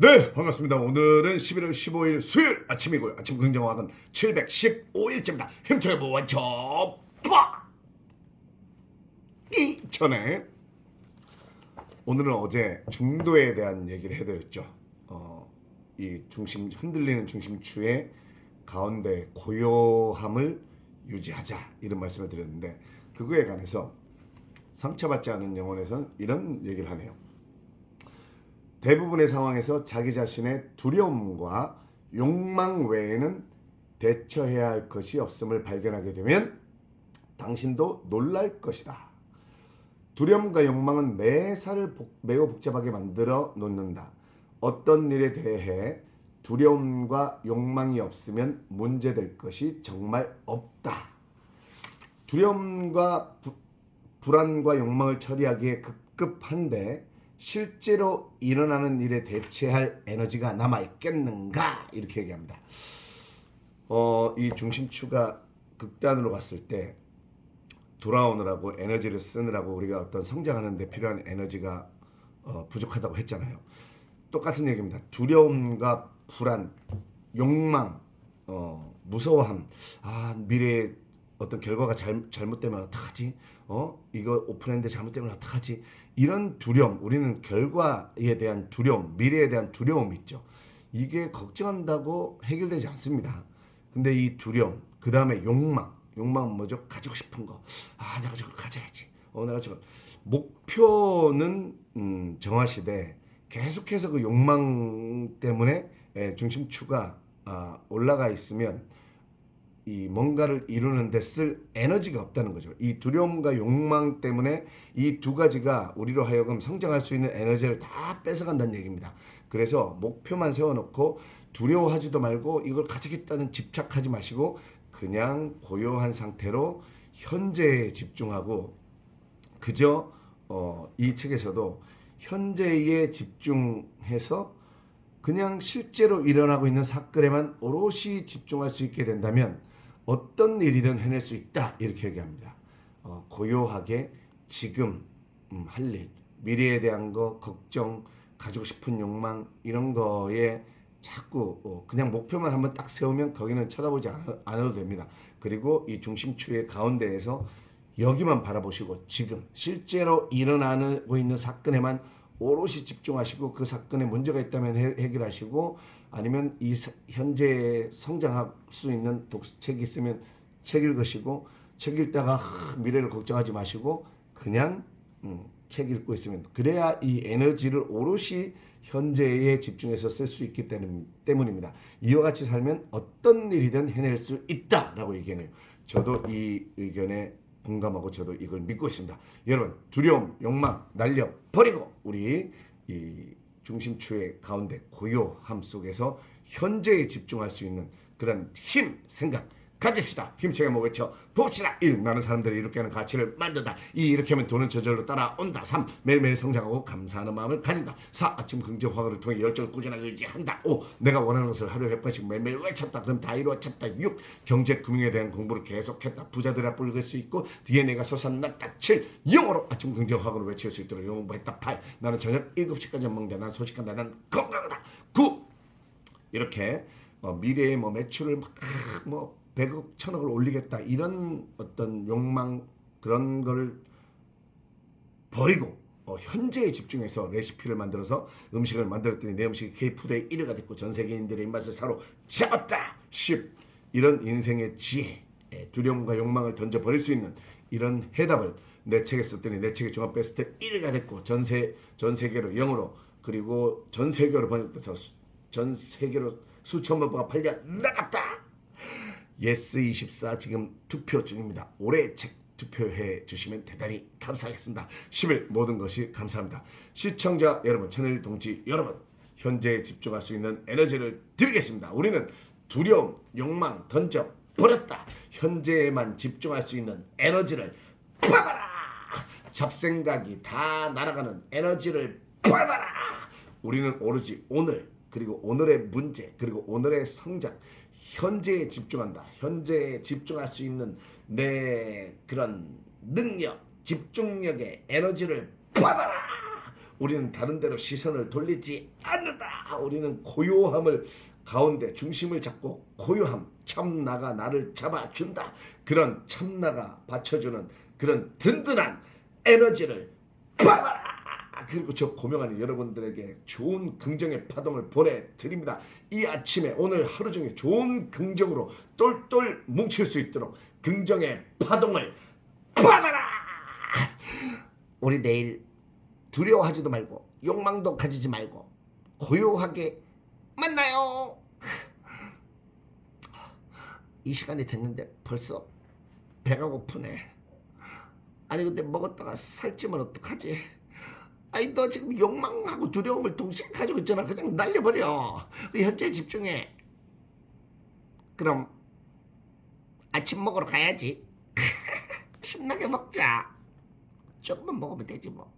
네, 반갑습니다. 오늘은 11월 15일 수요일 아침이고요. 아침 긍정화는 715일째입니다. 힘차게 모아쳐 빠! 이 전에 오늘은 어제 중도에 대한 얘기를 해드렸죠. 어, 이 중심 흔들리는 중심추의 가운데 고요함을 유지하자 이런 말씀을 드렸는데 그거에 관해서 상처받지 않은 영혼에서는 이런 얘기를 하네요. 대부분의 상황에서 자기 자신의 두려움과 욕망 외에는 대처해야 할 것이 없음을 발견하게 되면 당신도 놀랄 것이다. 두려움과 욕망은 매사를 복- 매우 복잡하게 만들어 놓는다. 어떤 일에 대해 두려움과 욕망이 없으면 문제될 것이 정말 없다. 두려움과 부- 불안과 욕망을 처리하기에 급급한데 실제로 일어나는 일에 대체할 에너지가 남아 있겠는가 이렇게 얘기합니다. 어, 이 중심추가 극단으로 갔을 때 돌아오느라고 에너지를 쓰느라고 우리가 어떤 성장하는 데 필요한 에너지가 어, 부족하다고 했잖아요. 똑같은 얘기입니다. 두려움과 불안, 욕망, 어, 무서워함, 아 미래에 어떤 결과가 잘, 잘못되면 어떡하지? 어 이거 오픈했는데 잘못되면 어떡하지? 이런 두려움, 우리는 결과에 대한 두려움, 미래에 대한 두려움이 있죠. 이게 걱정한다고 해결되지 않습니다. 근데 이 두려움, 그 다음에 욕망, 욕망은 뭐죠? 가지고 싶은 거. 아, 내가 저걸 가져야지. 어, 내가 저걸. 목표는 음, 정하시되 계속해서 그 욕망 때문에 예, 중심추가 아, 올라가 있으면 이 뭔가를 이루는 데 쓸 에너지가 없다는 거죠. 이 두려움과 욕망 때문에 이 두 가지가 우리로 하여금 성장할 수 있는 에너지를 다 뺏어간다는 얘기입니다. 그래서 목표만 세워놓고 두려워하지도 말고 이걸 가지겠다는 집착하지 마시고 그냥 고요한 상태로 현재에 집중하고 그저 어, 이 책에서도 현재에 집중해서 그냥 실제로 일어나고 있는 사건에만 오롯이 집중할 수 있게 된다면 어떤 일이든 해낼 수 있다 이렇게 얘기합니다. 어, 고요하게 지금 음, 할 일, 미래에 대한 거 걱정, 가지고 싶은 욕망 이런 거에 자꾸 어, 그냥 목표만 한번 딱 세우면 거기는 쳐다보지 않- 않아도 됩니다. 그리고 이 중심추의 가운데에서 여기만 바라보시고 지금 실제로 일어나고 있는 사건에만 오롯이 집중하시고 그 사건에 문제가 있다면 해, 해결하시고 아니면 이 사- 현재에 성장할 수 있는 독서책이 있으면 책 읽으시고 책 읽다가 하, 미래를 걱정하지 마시고 그냥 음, 책 읽고 있으면 그래야 이 에너지를 오롯이 현재에 집중해서 쓸 수 있기 때문, 때문입니다. 이와 같이 살면 어떤 일이든 해낼 수 있다라고 얘기해요. 저도 이 의견에 공감하고 저도 이걸 믿고 있습니다. 여러분 두려움, 욕망 날려 버리고 우리 이 중심추의 가운데 고요함 속에서 현재에 집중할 수 있는 그런 힘, 생각 가집시다. 힘차게 뭐 외쳐 봅시다. 1. 나는 사람들이 이렇게 하는 가치를 만든다. 2. 이렇게 하면 돈은 저절로 따라온다. 3. 매일매일 성장하고 감사하는 마음을 가진다. 4. 아침 긍정 화가를 통해 열정을 꾸준하게 유지한다. 5. 내가 원하는 것을 하루에 100번씩 매일매일 외쳤다. 그럼 다 이루어졌다. 6. 경제 금융에 대한 공부를 계속했다. 부자들이 앞불릴 수 있고 DNA가 솟아났다. 7. 영어로 아침 긍정 화가를 외칠 수 있도록 공부했다. 8. 나는 저녁 7시까지 먹는다. 난 소식한다. 난 건강하다. 9. 이렇게 어, 미래의 뭐 매출을 막뭐 100억, 1000억을 올리겠다 이런 어떤 욕망 그런 걸 버리고 어, 현재에 집중해서 레시피를 만들어서 음식을 만들었더니 내 음식이 K푸드의 1위가 됐고 전 세계인들의 입맛을 사로 잡았다. 10. 이런 인생의 지혜, 예, 두려움과 욕망을 던져버릴 수 있는 이런 해답을 내 책에 썼더니 내 책이 종합 베스트 1위가 됐고 전세 전 세계로 영어로 그리고 전 세계로 번역돼서 수- 전 세계로 수천만 부가 팔려 나갔다. 예스24 지금 투표 중입니다. 올해 책 투표해 주시면 대단히 감사하겠습니다. 10일 모든 것이 감사합니다. 시청자 여러분, 채널 동지 여러분, 현재에 집중할 수 있는 에너지를 드리겠습니다. 우리는 두려움, 욕망 던져 버렸다. 현재에만 집중할 수 있는 에너지를 받아라. 잡생각이 다 날아가는 에너지를 받아라. 우리는 오로지 오늘 그리고 오늘의 문제 그리고 오늘의 성장 현재에 집중한다. 현재에 집중할 수 있는 내 그런 능력, 집중력의 에너지를 받아라. 우리는 다른 데로 시선을 돌리지 않는다. 우리는 고요함을 가운데 중심을 잡고 고요함 참나가 나를 잡아준다. 그런 참나가 받쳐주는 그런 든든한 에너지를 받아라. 그리고 저 고명하는 여러분들에게 좋은 긍정의 파동을 보내드립니다. 이 아침에 오늘 하루 종일 좋은 긍정으로 똘똘 뭉칠 수 있도록 긍정의 파동을 받아라. 우리 내일 두려워하지도 말고 욕망도 가지지 말고 고요하게 만나요. 이 시간이 됐는데 벌써 배가 고프네. 아니 근데 먹었다가 살찌면 어떡하지? 아니 너 지금 욕망하고 두려움을 동시에 가지고 있잖아. 그냥 날려버려. 현재 집중해. 그럼 아침 먹으러 가야지. 신나게 먹자. 조금만 먹으면 되지 뭐.